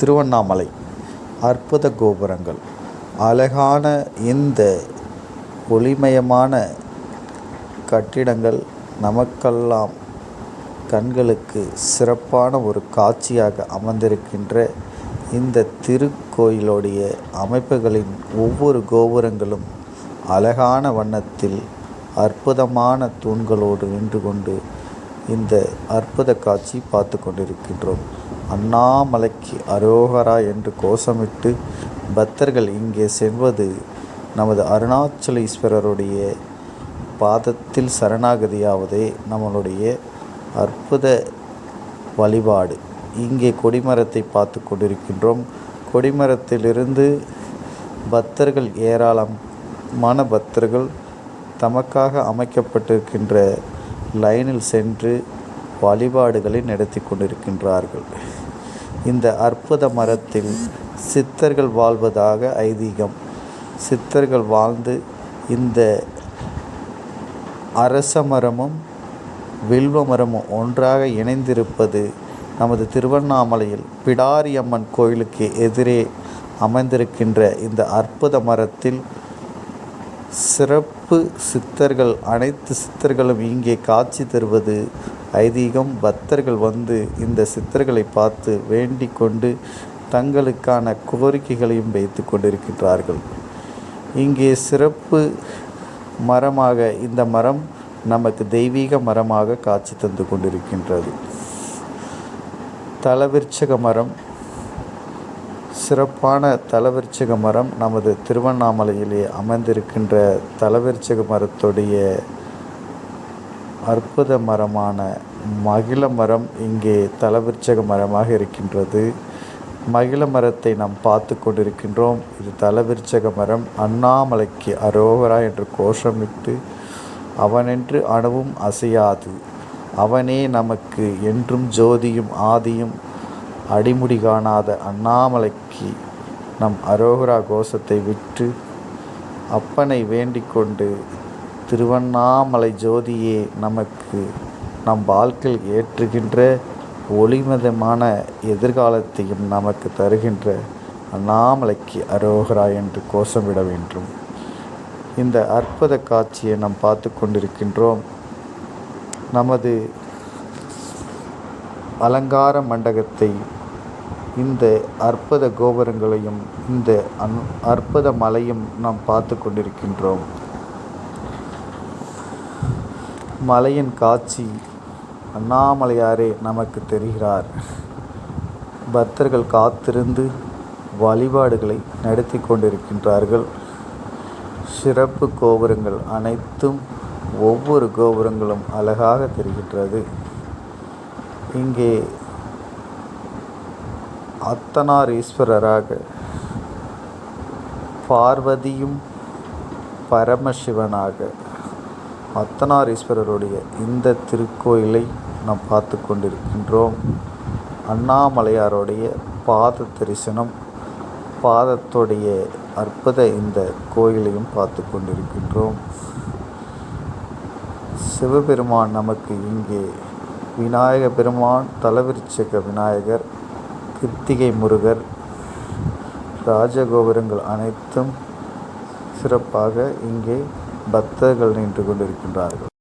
திருவண்ணாமலை. அற்புத கோபுரங்கள். அழகான இந்த ஒளிமயமான கட்டிடங்கள் நமக்கெல்லாம் கண்களுக்கு சிறப்பான ஒரு காட்சியாக அமர்ந்திருக்கின்ற இந்த திருக்கோயிலுடைய அமைப்புகளின் ஒவ்வொரு கோபுரங்களும் அழகான வண்ணத்தில் அற்புதமான தூண்களோடு நின்று கொண்டு இந்த அற்புத காட்சி பார்த்து கொண்டிருக்கின்றோம். அண்ணாமலைக்கு அரோகரா என்று கோஷமிட்டு பக்தர்கள் இங்கே செல்வது நமது அருணாச்சலீஸ்வரருடைய பாதத்தில் சரணாகதியாவதே நம்மளுடைய அற்புத வழிபாடு. இங்கே கொடிமரத்தை பார்த்து கொண்டிருக்கின்றோம். கொடிமரத்திலிருந்து பக்தர்கள் ஏராளமான பக்தர்கள் தமக்காக அமைக்கப்பட்டிருக்கின்ற லைனில் சென்று வழிபாடுகளை நடத்தி கொண்டிருக்கின்றார்கள். இந்த அற்புத மரத்தில் சித்தர்கள் வாழ்வதாக ஐதீகம். சித்தர்கள் வாழ்ந்து இந்த அரச மரமும் வில்வ மரமும் ஒன்றாக இணைந்திருப்பது நமது திருவண்ணாமலையில் பிடாரி அம்மன் கோயிலுக்கு எதிரே அமைந்திருக்கின்ற இந்த அற்புத மரத்தில் சிறப்பு சித்தர்கள் அனைத்து சித்தர்களும் இங்கே காட்சி தருவது ஐதீகம் பக்தர்கள் வந்து இந்த சித்தர்களை பார்த்து வேண்டிக் கொண்டு தங்களுக்கான கோரிக்கைகளையும் வைத்து கொண்டிருக்கின்றார்கள். இங்கே சிறப்பு மரமாக இந்த மரம் நமக்கு தெய்வீக மரமாக காட்சி தந்து கொண்டிருக்கின்றது. தலவிருச்சக மரம் சிறப்பான தலவிருச்சக மரம் நமது திருவண்ணாமலையிலே அமைந்திருக்கின்ற தலவிருச்சக மரத்துடைய அற்புத மரமான மகிழ மரம் இங்கே தலவிருச்சக மரமாக இருக்கின்றது. மகிழ மரத்தை நாம் பார்த்து கொண்டிருக்கின்றோம். இது தலவிருச்சக மரம். அண்ணாமலைக்கு அரோகரா என்று கோஷமிட்டு அவனென்று அணுவும் அசையாது. அவனே நமக்கு என்றும் ஜோதியும் ஆதியும் அடிமுடி காணாத அண்ணாமலைக்கு நம் அரோகரா கோஷத்தை விட்டு அப்பனை வேண்டிக் கொண்டு திருவண்ணாமலை ஜோதியே நமக்கு நம் வாழ்க்கையில் ஏற்றுகின்ற ஒளிமதமான எதிர்காலத்தையும் நமக்கு தருகின்ற அண்ணாமலைக்கு அரோகரா என்று கோஷமிட வேண்டும். இந்த அற்புத காட்சியை நாம் பார்த்து கொண்டிருக்கின்றோம். நமது அலங்கார மண்டபத்தை இந்த அற்புத கோபுரங்களையும் இந்த அன் அற்புத மலையும் நாம் பார்த்து கொண்டிருக்கின்றோம். மலையின் காட்சி அண்ணாமலையாரே நமக்கு தெரிகிறார். பக்தர்கள் காத்திருந்து வழிபாடுகளை நடத்தி கொண்டிருக்கின்றார்கள். சிறப்பு கோபுரங்கள் அனைத்தும் ஒவ்வொரு கோபுரங்களும் அழகாக தெரிகின்றது. இங்கே அர்த்தநாரீஸ்வரராக பார்வதியும் பரமசிவனாக அத்தனாரீஸ்வரருடைய இந்த திருக்கோயிலை நாம் பார்த்து கொண்டிருக்கின்றோம். அண்ணாமலையாருடைய பாத தரிசனம் பாதத்துடைய அற்புத இந்த கோயிலையும் பார்த்து கொண்டிருக்கின்றோம். சிவபெருமான் நமக்கு இங்கே விநாயக பெருமான் தலவிருச்சக விநாயகர் கிருத்திகை முருகர் ராஜகோபுரங்கள் அனைத்தும் சிறப்பாக இங்கே பக்தர்கள் நின்று கொண்டிருக்கின்றார்கள்.